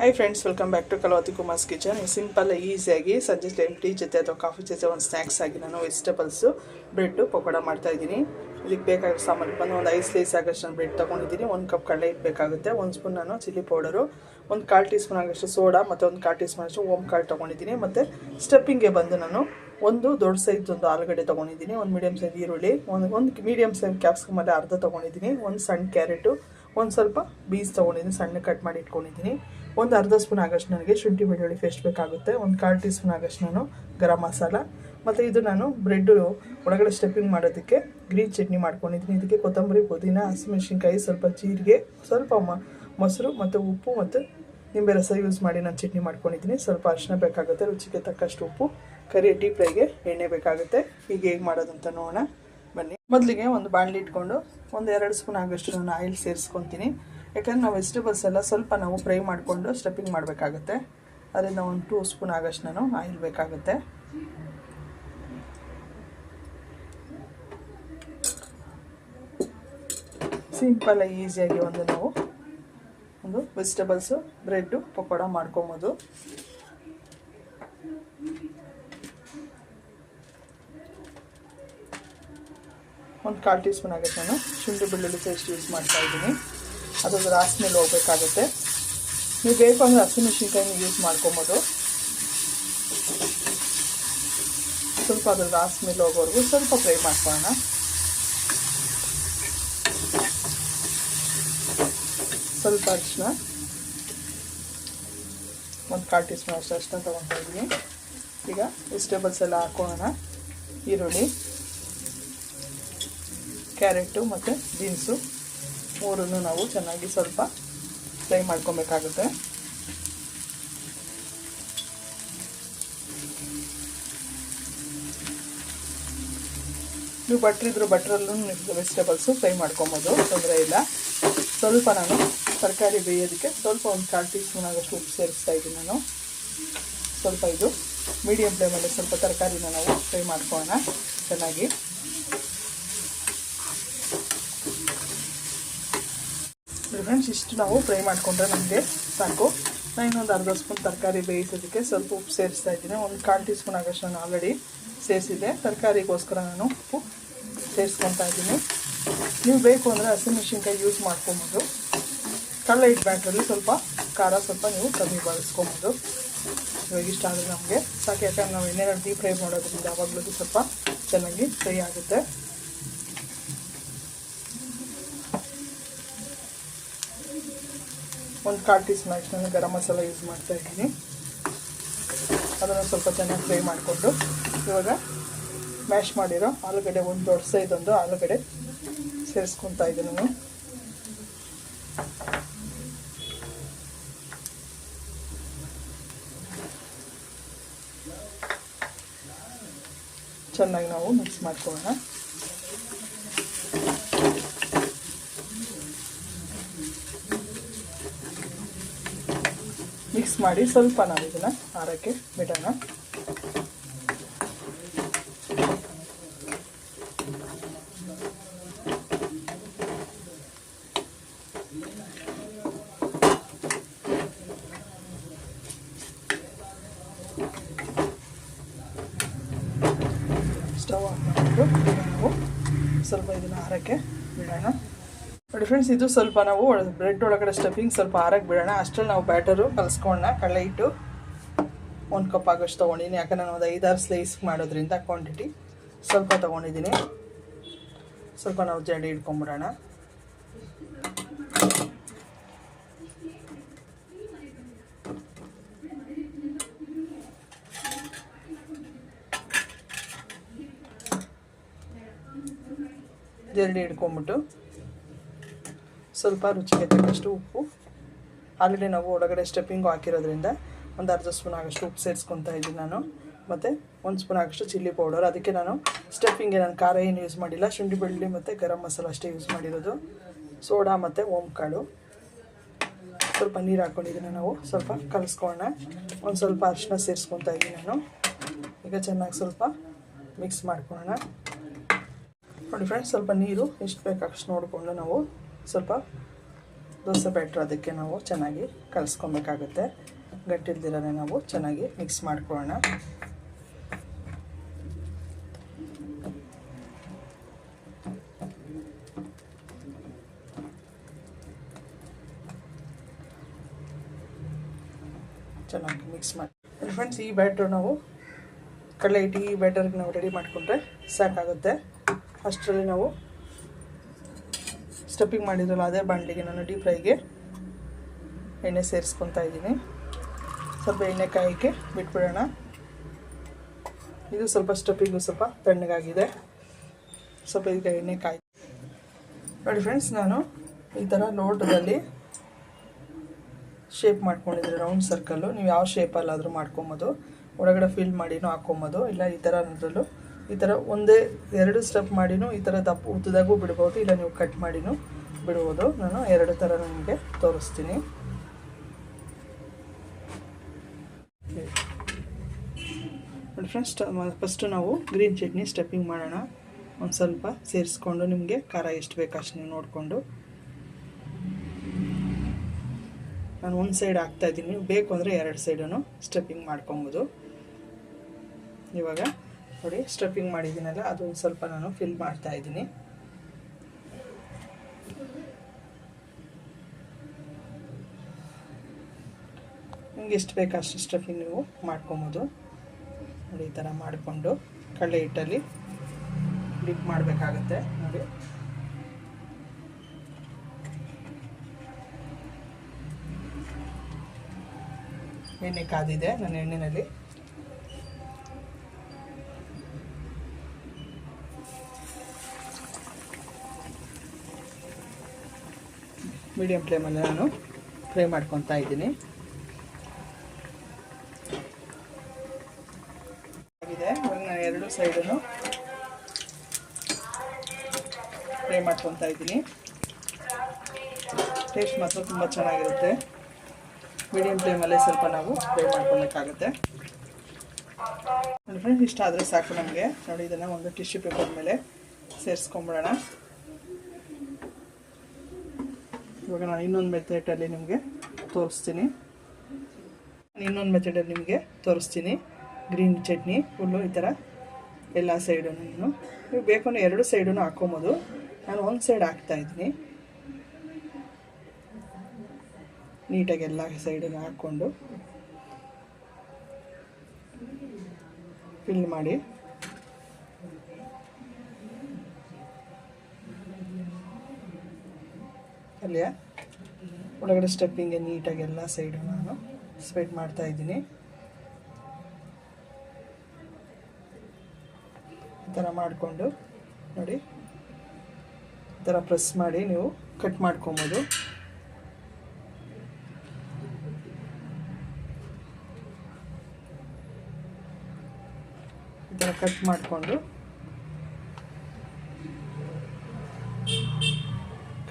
Hi friends welcome back to Kalavathi Kumar's kitchen simple ಈಸಿಯಾಗಿ ಸಂಜೆ time tea ಜೊತೆ ಅಥವಾ ಕಾಫಿ ಜೊತೆ ಒಂದು ಸ್ನ್ಯಾಕ್ಸ್ ಆಗಿ ನಾನು ವೆಜಿಟೇಬಲ್ಸು ಬ್ರೆಡ್ಡು ಪಕೋಡ ಮಾಡ್ತಾ ಇದ್ದೀನಿ ಇದಕ್ಕೆ ಬೇಕಾಗಿರೋ ಸಾಮಾನು ಬಂದು ಒಂದು ಐದು ಸ್ಲೈಸ್ ಆಗೋಷ್ಟು ನಾನು ಬ್ರೆಡ್ ತೊಗೊಂಡಿದ್ದೀನಿ. ಒಂದು ಕಪ್ ಕಡಲೆ ಹಿಟ್ಟು ಬೇಕಾಗುತ್ತೆ. ಒಂದು ಸ್ಪೂನ್ ನಾನು ಚಿಲ್ಲಿ ಪೌಡರು ಒಂದು ಕಾಲು ಟೀ ಸ್ಪೂನ್ ಆಗೋಷ್ಟು ಸೋಡಾ ಮತ್ತು ಒಂದು ಕಾಲು ಟೀ ಸ್ಪೂನ್ ಅಷ್ಟು ಓಮ್ ಕಾಳು ತೊಗೊಂಡಿದ್ದೀನಿ. ಮತ್ತು ಸ್ಟೆಪ್ಪಿಂಗ್ಗೆ ಬಂದು ನಾನು ಒಂದು ದೊಡ್ಡ ಸೈಜ್ ಒಂದು ಆಲೂಗಡ್ಡೆ ತೊಗೊಂಡಿದ್ದೀನಿ. ಒಂದು ಮೀಡಿಯಮ್ ಸೈಜ್ ಈರುಳ್ಳಿ, ಒಂದು ಒಂದು ಮೀಡಿಯಮ್ ಸೈಜ್ ಕ್ಯಾಪ್ಸಿಕಮಲ್ಲಿ ಅರ್ಧ ತೊಗೊಂಡಿದ್ದೀನಿ. ಒಂದು ಸಣ್ಣ ಕ್ಯಾರೆಟು ಒಂದು ಸ್ವಲ್ಪ ಬೀನ್ಸ್ ತೊಗೊಂಡಿದ್ದೀನಿ. ಸಣ್ಣ ಕಟ್ ಮಾಡಿ ಇಟ್ಕೊಂಡಿದ್ದೀನಿ. ಒಂದು ಅರ್ಧ ಸ್ಪೂನ್ ಆಗಷ್ಟು ನನಗೆ ಶುಂಠಿ ಬೆಳ್ಳುಳ್ಳಿ ಪೇಸ್ಟ್ ಬೇಕಾಗುತ್ತೆ, ಒಂದು ಕಾಲು ಟೀ ಸ್ಪೂನ್ ಆಗಷ್ಟು ನಾನು ಗರಂ ಮಸಾಲ. ಮತ್ತು ಇದು ನಾನು ಬ್ರೆಡ್ಡು ಒಳಗಡೆ ಸ್ಟೆಪ್ಪಿಂಗ್ ಮಾಡೋದಕ್ಕೆ ಗ್ರೀನ್ ಚಟ್ನಿ ಮಾಡ್ಕೊಂಡಿದ್ದೀನಿ. ಇದಕ್ಕೆ ಕೊತ್ತಂಬರಿ, ಪುದೀನ, ಹಸಿಮೆಣ್ಸಿನ್ಕಾಯಿ, ಸ್ವಲ್ಪ ಜೀರಿಗೆ, ಸ್ವಲ್ಪ ಮೊಸರು ಮತ್ತು ಉಪ್ಪು ಮತ್ತು ನಿಂಬೆ ರಸ ಯೂಸ್ ಮಾಡಿ ನಾನು ಚಟ್ನಿ ಮಾಡ್ಕೊಂಡಿದ್ದೀನಿ. ಸ್ವಲ್ಪ ಅರಿಶಿನ ಬೇಕಾಗುತ್ತೆ, ರುಚಿಗೆ ತಕ್ಕಷ್ಟು ಉಪ್ಪು, ಕರಿ ಡೀಪ್ ಫ್ರೈಗೆ ಎಣ್ಣೆ ಬೇಕಾಗುತ್ತೆ. ಈಗ ಹೇಗೆ ಮಾಡೋದಂತ ನೋಡೋಣ. ಬನ್ನಿ. ಮೊದಲಿಗೆ ಒಂದು ಬಾಣಲಿ ಇಟ್ಕೊಂಡು ಒಂದು ಎರಡು ಸ್ಪೂನ್ ಆಗಷ್ಟು ನಾನು ಆಯಿಲ್ ಸೇರಿಸ್ಕೊತೀನಿ. ಯಾಕಂದ್ರೆ ನಾವು ವೆಜಿಟೇಬಲ್ಸ್ ಎಲ್ಲ ಸ್ವಲ್ಪ ನಾವು ಫ್ರೈ ಮಾಡಿಕೊಂಡು ಸ್ಟೆಪ್ಪಿಂಗ್ ಮಾಡಬೇಕಾಗುತ್ತೆ. ಅದರಿಂದ ಒಂದು ಟೂ ಸ್ಪೂನ್ ಆಗಷ್ಟು ನಾನು ಆಯಿಲ್ ಬೇಕಾಗುತ್ತೆ. ಸಿಂಪಲ್ ಈಸಿಯಾಗಿ ಒಂದು ನಾವು ಒಂದು ವೆಜಿಟೇಬಲ್ಸು ಬ್ರೆಡ್ಡು ಪಕೋಡ ಮಾಡ್ಕೊಬೋದು. ಒಂದು ಕಾಲು ಟೀ ಸ್ಪೂನ್ ಆಗುತ್ತೆ ನಾನು ಶುಂಠಿ ಬೆಳ್ಳುಳ್ಳಿ ಪೇಸ್ಟ್ ಯೂಸ್ ಮಾಡ್ತಾ ಇದ್ದೀನಿ. ಅದೊಂದು ಮೇಲೆ ಹೋಗ್ಬೇಕಾಗುತ್ತೆ. ನೀವು ಬೇಕು ಅಂದರೆ ಹಸಿಮೆಣ್ಸಿನ್ಕಾಯಿನ ಯೂಸ್ ಮಾಡ್ಕೊಬೋದು. ಸ್ವಲ್ಪ ಅದ್ರ ರಾಸ್ ಮೇಲೆ ಹೋಗೋವರೆಗೂ ಸ್ವಲ್ಪ ಫ್ರೈ ಮಾಡ್ಕೊಳ್ಳೋಣ. ಸ್ವಲ್ಪ ಅರಿಶಿನ ಒಂದು ಕಾಲು ಟೀ ಸ್ಪೂನ್ ಅಷ್ಟು ಈಗ ವೆಜಿಟೇಬಲ್ಸ್ ಎಲ್ಲ ಹಾಕೋಣ. ಈರುಳ್ಳಿ ಕ್ಯಾರೆಟು ಮತ್ತು ಬೀನ್ಸು ಮೂರನ್ನು ನಾವು ಚೆನ್ನಾಗಿ ಸ್ವಲ್ಪ ಫ್ರೈ ಮಾಡ್ಕೊಬೇಕಾಗುತ್ತೆ. ನೀವು ಬಟ್ರಿದ್ರು ಬಟ್ರಲ್ಲೂ ವೆಜಿಟೇಬಲ್ಸು ಫ್ರೈ ಮಾಡ್ಕೊಬೋದು, ತೊಂದರೆ ಇಲ್ಲ. ಸ್ವಲ್ಪ ನಾನು ತರಕಾರಿ ಬೇಯೋದಕ್ಕೆ ಸ್ವಲ್ಪ ಒಂದು ಕಾಲು ಟೀ ಸ್ಪೂನ್ ಆಗೋಷ್ಟು ಉಪ್ಪು ಸೇರಿಸ್ತಾ ಇದ್ದೀನಿ ನಾನು. ಸ್ವಲ್ಪ ಇದು ಮೀಡಿಯಮ್ ಫ್ಲೇಮಲ್ಲಿ ಸ್ವಲ್ಪ ತರಕಾರಿನ ನಾವು ಫ್ರೈ ಮಾಡ್ಕೊಳ್ಳೋಣ ಚೆನ್ನಾಗಿ. ಫ್ರೆಂಡ್ಸ್ ಇಷ್ಟು ನಾವು ಫ್ರೈ ಮಾಡಿಕೊಂಡ್ರೆ ನಮಗೆ ಸಾಕು. ನಾನು ಇನ್ನೊಂದು ಅರ್ಧ ಸ್ಪೂನ್ ತರಕಾರಿ ಬೇಯಿಸೋದಕ್ಕೆ ಸ್ವಲ್ಪ ಉಪ್ಪು ಸೇರಿಸ್ತಾ ಇದ್ದೀನಿ. ಒಂದು ಕಾಲು ಟೀ ಸ್ಪೂನ್ ಆಗೋಷ್ಟು ನಾನು ಆಲ್ರೆಡಿ ಸೇರಿಸಿದ್ದೆ. ತರಕಾರಿಗೋಸ್ಕರ ನಾನು ಉಪ್ಪು ಸೇರಿಸ್ಕೊತಾ ಇದ್ದೀನಿ. ನೀವು ಬೇಕು ಅಂದರೆ ಹಸಿಮೆಣ್ಸಿನ್ಕಾಯಿ ಯೂಸ್ ಮಾಡ್ಕೊಬೋದು. ಕಳ್ಳ ಹಿಟ್ಟು ಬ್ಯಾಟ್ರಲ್ಲಿ ಸ್ವಲ್ಪ ಖಾರ ಸ್ವಲ್ಪ ನೀವು ಕಮ್ಮಿ ಬಳಸ್ಕೊಬೋದು. ಇವಾಗ ಇಷ್ಟ ಆದರೆ ನಮಗೆ. ಸಾಕು ಯಾಕಂದ್ರೆ ನಾವು ಎಣ್ಣೆನ ಡೀಪ್ ಫ್ರೈ ಮಾಡೋದ್ರಿಂದ ಯಾವಾಗಲೂ ಸ್ವಲ್ಪ ಚೆನ್ನಾಗಿ ಫ್ರೈ ಆಗುತ್ತೆ. ಒಂದು ಕಾಲು ಟೀ ಸ್ಪೂನ್ ನಾನು ಗರಂ ಮಸಾಲ ಯೂಸ್ ಮಾಡ್ತಾ ಇದ್ದೀನಿ. ಅದನ್ನು ಸ್ವಲ್ಪ ಚೆನ್ನಾಗಿ ಫ್ರೈ ಮಾಡಿಕೊಂಡು ಇವಾಗ ಮ್ಯಾಶ್ ಮಾಡಿರೋ ಆಲೂಗಡ್ಡೆ ಒಂದು ದೊಡ್ಡ ಸೈಜೊಂದು ಆಲೂಗಡ್ಡೆ ಸೇರಿಸ್ಕೊತಾ ಇದ್ದೀನಿ ನಾನು. ಚೆನ್ನಾಗಿ ನಾವು ಮಿಕ್ಸ್ ಮಾಡ್ಕೊಳ್ಳೋಣ. ಮಿಕ್ಸ್ ಮಾಡಿ ಸ್ವಲ್ಪ ನಾವು ಇದನ್ನು ಆರಕ್ಕೆ ಬಿಡೋಣ ಸ್ಟವ್ ಆನ್ ಮಾಡಿಬಿಟ್ಟು ನಾವು ಸ್ವಲ್ಪ ಇದನ್ನು ಆರಕ್ಕೆ ಬಿಡೋಣ ನೋಡಿ ಫ್ರೆಂಡ್ಸ್ ಇದು ಸ್ವಲ್ಪ ನಾವು ಬ್ರೆಡ್ ಒಳಗಡೆ ಸ್ಟಫಿಂಗ್ ಸ್ವಲ್ಪ ಆರಕ್ಕೆ ಬಿಡೋಣ. ಅಷ್ಟರಲ್ಲಿ ನಾವು ಬ್ಯಾಟರು ಕಲಿಸ್ಕೊಳ್ಳೋಣ ಕಡಲೆ ಇಟ್ಟು ಒಂದು ಕಪ್ ಆಗೋಷ್ಟು ತೊಗೊಂಡಿದ್ದೀನಿ ಯಾಕಂದ್ರೆ ನಾನು ಒಂದು ಐದಾರು ಸ್ಲೈಸ್ ಮಾಡೋದ್ರಿಂದ ಕ್ವಾಂಟಿಟಿ ಸ್ವಲ್ಪ ತೊಗೊಂಡಿದ್ದೀನಿ ಸ್ವಲ್ಪ ನಾವು ಜಡಿ ಇಟ್ಕೊಂಬಿಡೋಣ ಜರಡಿ ಹಿಡ್ಕೊಂಬಿಟ್ಟು ಸ್ವಲ್ಪ ರುಚಿಗೆ ತಕ್ಕಷ್ಟು ಉಪ್ಪು. ಆಲ್ರೆಡಿ ನಾವು ಒಳಗಡೆ ಸ್ಟೆಪ್ಪಿಂಗು ಹಾಕಿರೋದ್ರಿಂದ ಒಂದು ಅರ್ಧ ಸ್ಪೂನ್ ಆಗೋಷ್ಟು ಉಪ್ಪು ಸೇರಿಸ್ಕೊತಾ ಇದ್ದೀನಿ ನಾನು. ಮತ್ತು ಒಂದು ಸ್ಪೂನ್ ಆಗೋಷ್ಟು ಚಿಲ್ಲಿ ಪೌಡರ್ ಅದಕ್ಕೆ ನಾನು ಸ್ಟೆಪ್ಪಿಂಗ್ಗೆ ನಾನು ಖಾರ ಏನು ಯೂಸ್ ಮಾಡಿಲ್ಲ. ಶುಂಠಿ ಬೆಳ್ಳುಳ್ಳಿ ಮತ್ತು ಗರಂ ಮಸಾಲ ಅಷ್ಟೇ ಯೂಸ್ ಮಾಡಿರೋದು. ಸೋಡಾ ಮತ್ತು ಕಾಳು ಸ್ವಲ್ಪ ನೀರು ಹಾಕ್ಕೊಂಡಿದ್ದೀನಿ ನಾವು. ಸ್ವಲ್ಪ ಕಲಿಸ್ಕೊಳ್ಳೋಣ. ಒಂದು ಸ್ವಲ್ಪ ಅರಿಶಿನ ಸೇರಿಸ್ಕೊತಾ ಇದ್ದೀನಿ ನಾನು. ಈಗ ಚೆನ್ನಾಗಿ ಸ್ವಲ್ಪ ಮಿಕ್ಸ್ ಮಾಡ್ಕೊಳ್ಳೋಣ. ನೋಡಿ ಫ್ರೆಂಡ್ಸ್ ಸ್ವಲ್ಪ ನೀರು ಎಷ್ಟು ಬೇಕು ಅಷ್ಟು ನೋಡಿಕೊಂಡು ನಾವು ಸ್ವಲ್ಪ ದೋಸೆ ಬ್ಯಾಟ್ರ್ ಅದಕ್ಕೆ ನಾವು ಚೆನ್ನಾಗಿ ಕಲಿಸ್ಕೊಬೇಕಾಗುತ್ತೆ. ಗಟ್ಟಿಲ್ದಿರನೆ ನಾವು ಚೆನ್ನಾಗಿ ಮಿಕ್ಸ್ ಮಾಡ್ಕೊಳ್ಳೋಣ. ಚೆನ್ನಾಗಿ ಮಿಕ್ಸ್ ಮಾಡಿ. ಫ್ರೆಂಡ್ಸ್ ಈ ಬ್ಯಾಟ್ರು ನಾವು ಕಡಲೆ ಇಟ್ಟು ಈ ಬ್ಯಾಟರ್ಗೆ ನಾವು ರೆಡಿ ಮಾಡಿಕೊಂಡ್ರೆ ಸಾಕಾಗುತ್ತೆ. ಅಷ್ಟರಲ್ಲಿ ನಾವು ಸ್ಟಫಿಂಗ್ ಮಾಡಿದ್ರಲ್ಲ ಅದೇ ಬಾಣಲಿಗೆ ನಾನು ಡೀಪ್ ಫ್ರೈಗೆ ಎಣ್ಣೆ ಸೇರಿಸ್ಕೊತಾ ಇದ್ದೀನಿ. ಸ್ವಲ್ಪ ಎಣ್ಣೆ ಕಾಯಕ್ಕೆ ಬಿಟ್ಬಿಡೋಣ. ಇದು ಸ್ವಲ್ಪ ಸ್ಟಫಿಂಗು ಸ್ವಲ್ಪ ತಣ್ಣಗಾಗಿದೆ. ಸ್ವಲ್ಪ ಈಗ ಎಣ್ಣೆ ಕಾಯಿ. ನೋಡಿ ಫ್ರೆಂಡ್ಸ್ ನಾನು ಈ ಥರ ಲೋಟದಲ್ಲಿ ಶೇಪ್ ಮಾಡ್ಕೊಂಡಿದ್ರೆ ರೌಂಡ್ ಸರ್ಕಲ್ಲು ನೀವು ಯಾವ ಶೇಪಲ್ಲಾದರೂ ಮಾಡ್ಕೊಬೋದು. ಒಳಗಡೆ ಫಿಲ್ ಮಾಡಿನೂ ಹಾಕ್ಕೊಬೋದು ಇಲ್ಲ ಈ ಥರ ಅದರಲ್ಲೂ ಈ ಥರ ಒಂದೇ ಎರಡು ಸ್ಟೆಪ್ ಮಾಡಿನೂ ಈ ಥರ ದಪ್ಪ ಉದ್ದದಾಗೂ ಬಿಡ್ಬೋದು, ಇಲ್ಲ ನೀವು ಕಟ್ ಮಾಡಿನೂ ಬಿಡ್ಬೋದು. ನಾನು ಎರಡು ಥರ ನಿಮಗೆ ತೋರಿಸ್ತೀನಿ. ಫ್ರೆಂಡ್ಸ್ ಫಸ್ಟು ನಾವು ಗ್ರೀನ್ ಚಟ್ನಿ ಸ್ಟೆಪ್ಪಿಂಗ್ ಮಾಡೋಣ. ಒಂದು ಸ್ವಲ್ಪ ಸೇರಿಸ್ಕೊಂಡು ನಿಮಗೆ ಖಾರ ಎಷ್ಟು ಬೇಕು ಅಷ್ಟು ನೀವು ನೋಡಿಕೊಂಡು. ನಾನು ಒಂದು ಸೈಡ್ ಹಾಕ್ತಾಯಿದ್ದೀನಿ ಬೇಕು ಅಂದರೆ ಎರಡು ಸೈಡನ್ನು ಸ್ಟೆಪ್ಪಿಂಗ್ ಮಾಡ್ಕೊಬೋದು. ಇವಾಗ ನೋಡಿ ಸ್ಟಫಿಂಗ್ ಮಾಡಿದ್ದೀನಲ್ಲ ಅದೊಂದು ಸ್ವಲ್ಪ ನಾನು ಫಿಲ್ ಮಾಡ್ತಾ ಇದ್ದೀನಿ. ನಿಮ್ಗೆ ಎಷ್ಟು ಬೇಕು ಅಷ್ಟು ಸ್ಟಫಿಂಗ್ ನೀವು ಮಾಡ್ಕೊಬೋದು. ನೋಡಿ, ಈ ಥರ ಮಾಡಿಕೊಂಡು ಕಡಲೆ ಹಿಟ್ಟಲ್ಲಿ ಡಿಪ್ ಮಾಡಬೇಕಾಗತ್ತೆ, ನೋಡಿ. ಎಣ್ಣೆ ಕಾದಿದೆ ನನ್ನ ಎಣ್ಣೆಯಲ್ಲಿ ಮೀಡಿಯಂ ಫ್ಲೇಮಲ್ಲಿ ನಾನು ಫ್ರೈ ಮಾಡ್ಕೊತಾ ಇದ್ದೀನಿ. ಆಗಿದೆ. ಇವಾಗ ಎರಡು ಸೈಡನ್ನು ಫ್ರೈ ಮಾಡ್ಕೊತಾ ಇದ್ದೀನಿ. ಟೇಸ್ಟ್ ಮಾತ್ರ ತುಂಬ ಚೆನ್ನಾಗಿರುತ್ತೆ. ಮೀಡಿಯಂ ಫ್ಲೇಮಲ್ಲೇ ಸ್ವಲ್ಪ ನಾವು ಫ್ರೈ ಮಾಡ್ಕೊಬೇಕಾಗುತ್ತೆ ಫ್ರೆಂಡ್ಸ್ ಇಷ್ಟ ಆದರೆ ಸಾಕು ನಮಗೆ. ನೋಡಿ, ಇದನ್ನು ಒಂದು ಟಿಶ್ಯೂ ಪೇಪರ್ ಮೇಲೆ ಸೇರಿಸ್ಕೊಂಬಿಡೋಣ. ಇವಾಗ ನಾನು ಇನ್ನೊಂದು ಮೆಥಡಲ್ಲಿ ನಿಮಗೆ ತೋರಿಸ್ತೀನಿ. ಇನ್ನೊಂದು ಮೆಥಡಲ್ಲಿ ನಿಮಗೆ ತೋರಿಸ್ತೀನಿ. ಗ್ರೀನ್ ಚಟ್ನಿ ಫುಲ್ಲು ಈ ಥರ ಎಲ್ಲ ಸೈಡೂ ನೀವು ಬೇಕು ಎರಡು ಸೈಡೂ ಹಾಕೊಬೋದು. ನಾನು ಒಂದು ಸೈಡ್ ಹಾಕ್ತಾಯಿದ್ದೀನಿ ನೀಟಾಗಿ ಎಲ್ಲ ಸೈಡನ್ನು ಹಾಕ್ಕೊಂಡು ಫಿಲ್ ಮಾಡಿ. ಅಲ್ಲಿಯ ಒಳಗಡೆ ಸ್ಟೆಪ್ಪಿಂಗೆ ನೀಟಾಗಿ ಎಲ್ಲ ಸೈಡು ನಾನು ಸ್ಪ್ರೆಡ್ ಮಾಡ್ತಾ ಇದ್ದೀನಿ. ಈ ಥರ ಮಾಡಿಕೊಂಡು ನೋಡಿ. ಈ ಥರ ಪ್ರೆಸ್ ಮಾಡಿ ನೀವು ಕಟ್ ಮಾಡ್ಕೊಬೋದು. ಈ ಥರ ಕಟ್ ಮಾಡಿಕೊಂಡು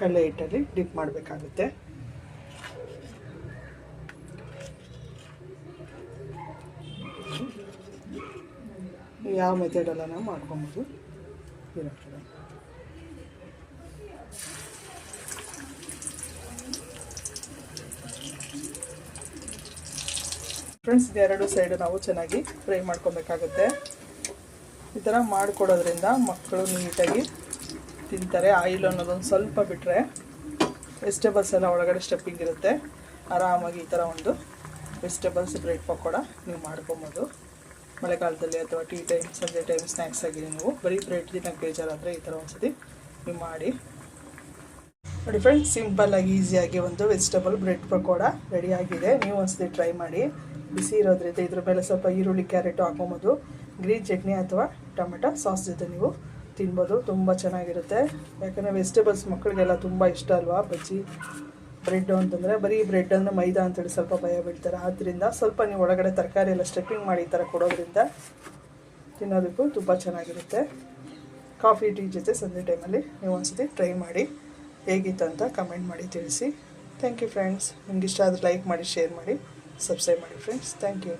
ಕಡಲೆ ಹಿಟ್ಟಲ್ಲಿ ಡಿಪ್ ಮಾಡಬೇಕಾಗುತ್ತೆ. ಯಾವ ಮೆಥಡಲ್ಲ ನಾವು ಮಾಡ್ಕೊಬೋದು. ಇರುತ್ತೆ ಫ್ರೆಂಡ್ಸ್ ಇದೆರಡು ಸೈಡು ನಾವು ಚೆನ್ನಾಗಿ ಫ್ರೈ ಮಾಡ್ಕೊಬೇಕಾಗುತ್ತೆ. ಈ ಥರ ಮಾಡಿಕೊಡೋದ್ರಿಂದ ಮಕ್ಕಳು ನೀಟಾಗಿ ತಿಂತಾರೆ ಆಯಿಲ್ ಅನ್ನೋದೊಂದು ಸ್ವಲ್ಪ ಬಿಟ್ಟರೆ ವೆಜಿಟೇಬಲ್ಸ್ ಎಲ್ಲ ಒಳಗಡೆ ಸ್ಟೆಪ್ಪಿಂಗ್ ಇರುತ್ತೆ. ಆರಾಮಾಗಿ ಈ ಥರ ಒಂದು ವೆಜಿಟೇಬಲ್ಸ್ ಬ್ರೆಡ್ ಪಕೋಡ ನೀವು ಮಾಡ್ಕೊಬೋದು. ಮಳೆಗಾಲದಲ್ಲಿ ಅಥವಾ ಟೀ ಟೈಮ್ ಸಂಜೆ ಟೈಮ್ ಸ್ನ್ಯಾಕ್ಸ್ ಆಗಿ ನೀವು ಬರೀ ಬ್ರೆಡ್ ತಿನ್ನೋಕ್ಕೆ ಬೇಜಾರಾದರೆ ಈ ಥರ ಒಂದ್ಸತಿ ನೀವು ಮಾಡಿ. ನೋಡಿ ಫ್ರೆಂಡ್ಸ್ ಸಿಂಪಲ್ಲಾಗಿ ಈಸಿಯಾಗಿ ಒಂದು ವೆಜಿಟೇಬಲ್ ಬ್ರೆಡ್ ಪಕೋಡ ರೆಡಿಯಾಗಿದೆ ನೀವು ಒಂದ್ಸತಿ ಟ್ರೈ ಮಾಡಿ. ಬಿಸಿ ಇರೋದ್ರಿಂದ ಇದ್ರ ಮೇಲೆ ಸ್ವಲ್ಪ ಈರುಳ್ಳಿ ಕ್ಯಾರೆಟು ಹಾಕೊಬೋದು ಗ್ರೀನ್ ಚಟ್ನಿ ಅಥವಾ ಟೊಮೆಟೊ ಸಾಸ್ ಜೊತೆ ನೀವು ತಿನ್ಬೋದು, ತುಂಬ ಚೆನ್ನಾಗಿರುತ್ತೆ. ಯಾಕಂದರೆ ವೆಜಿಟೇಬಲ್ಸ್ ಮಕ್ಕಳಿಗೆಲ್ಲ ತುಂಬ ಇಷ್ಟ ಅಲ್ವಾ ಬಜ್ಜಿ? ಬ್ರೆಡ್ಡು ಅಂತಂದರೆ ಬರೀ ಬ್ರೆಡ್ ಅಂದರೆ ಮೈದಾ ಅಂತೇಳಿ ಸ್ವಲ್ಪ ಭಯ ಬೀಳ್ತಾರೆ ಆದ್ದರಿಂದ ಸ್ವಲ್ಪ ನೀವು ಒಳಗಡೆ ತರಕಾರಿ ಎಲ್ಲ ಸ್ಟೆಪ್ಪಿಂಗ್ ಮಾಡಿ ಈ ಥರ ಕೊಡೋದ್ರಿಂದ ತಿನ್ನೋದಕ್ಕೂ ತುಂಬ ಚೆನ್ನಾಗಿರುತ್ತೆ. ಕಾಫಿ ಟೀ ಜೊತೆ ಸಂಜೆ ಟೈಮಲ್ಲಿ ನೀವು ಒಂದ್ಸತಿ ಟ್ರೈ ಮಾಡಿ ಹೇಗಿತ್ತು ಅಂತ ಕಮೆಂಟ್ ಮಾಡಿ ತಿಳಿಸಿ. ಥ್ಯಾಂಕ್ ಯು ಫ್ರೆಂಡ್ಸ್ ನಿಮ್ಗೆ ಇಷ್ಟ ಆದರೆ ಲೈಕ್ ಮಾಡಿ ಶೇರ್ ಮಾಡಿ ಸಬ್ಸ್ಕ್ರೈಬ್ ಮಾಡಿ ಫ್ರೆಂಡ್ಸ್ ಥ್ಯಾಂಕ್ ಯು